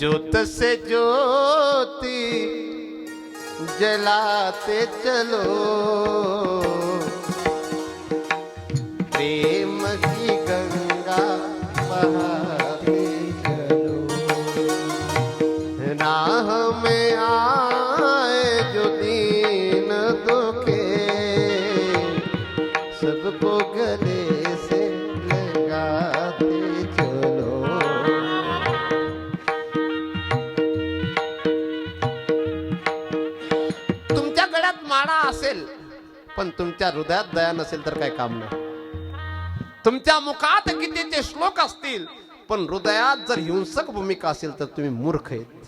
ज्योत से ज्योति जलाते चलो। प्रेम की गंगा बहाते चलो। राह में आए जो दीन दुखे सबको गले माळा असेल. पण तुमच्या हृदयात दया नसेल तर काय काम नाही. तुमच्या मुखात गीतेचे श्लोक असतील पण हृदयात जर हिंसक भूमिका असेल तर तुम्ही मूर्ख आहेत.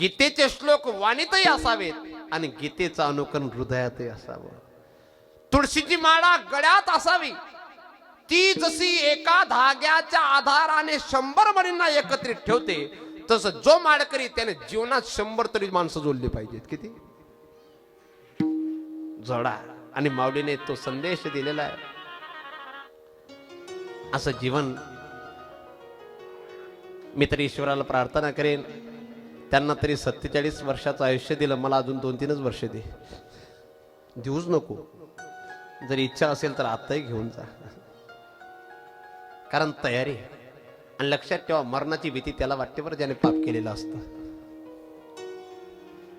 गीतेचे श्लोक वाणीतही असावेत आणि गीतेचं अनुकरण हृदयातही असावं. तुळशीची माळा गळ्यात असावी. ती जशी एका धाग्याच्या आधाराने शंभर मणींना एकत्रित ठेवते तसं जो माडकरी त्याने जीवनात शंभर तरी माणसं जोडली पाहिजेत. किती? जोडा. आणि माऊलीने तो संदेश दिलेला आहे. असं जीवन मी तरी ईश्वराला प्रार्थना करेन. त्यांना तरी सत्तेचाळीस वर्षाचं आयुष्य दिलं. मला अजून दोन तीनच वर्ष दे. देऊच नको. जर इच्छा असेल तर आत्ताही घेऊन जा. कारण तयारी आहे. आणि लक्षात ठेवा मरणाची भीती त्याला वाटते बरं ज्याने पाप केलेलं असतं.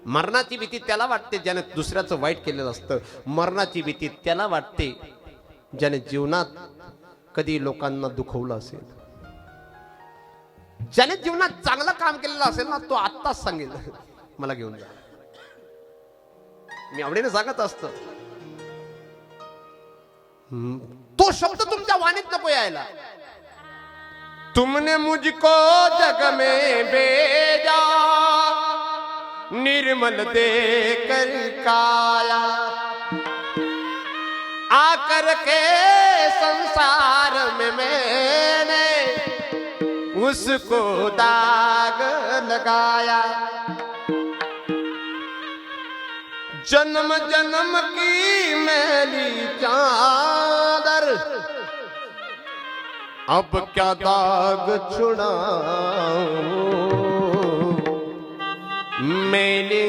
मरणाची भीती त्याला वाटते ज्याने दुसऱ्याचं वाईट केलेलं असतं. मरणाची भीती त्याला वाटते ज्याने जीवनात कधी लोकांना दुखवलं असेल. ज्याने जीवनात चांगलं काम केलेलं असेल ना तो आत्ताच सांगेल. मला घेऊन जा. मी आवडीने सांगत असत. तो शब्द तुमच्या वाणीत नको यायला. तुमने मुझको जग में भेजा निर्मल देकर काया आकर के संसार में मैंने उसको दाग लगाया। जन्म जन्म की मैली चादर अब क्या दाग छुड़ाऊं? मैंने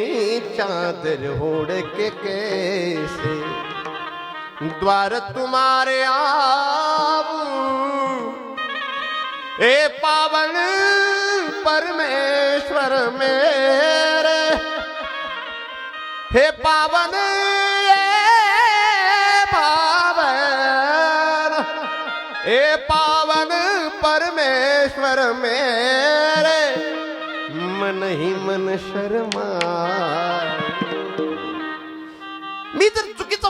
चादर ओढ़ के कैसे? द्वार तुम्हारे आऊं। ए पावन परमेश्वर मेरे। हे पावन એ પાવન પરમેશ્વર મેરે. મન હી મન શર્મા. મિત્ર ચુકીचा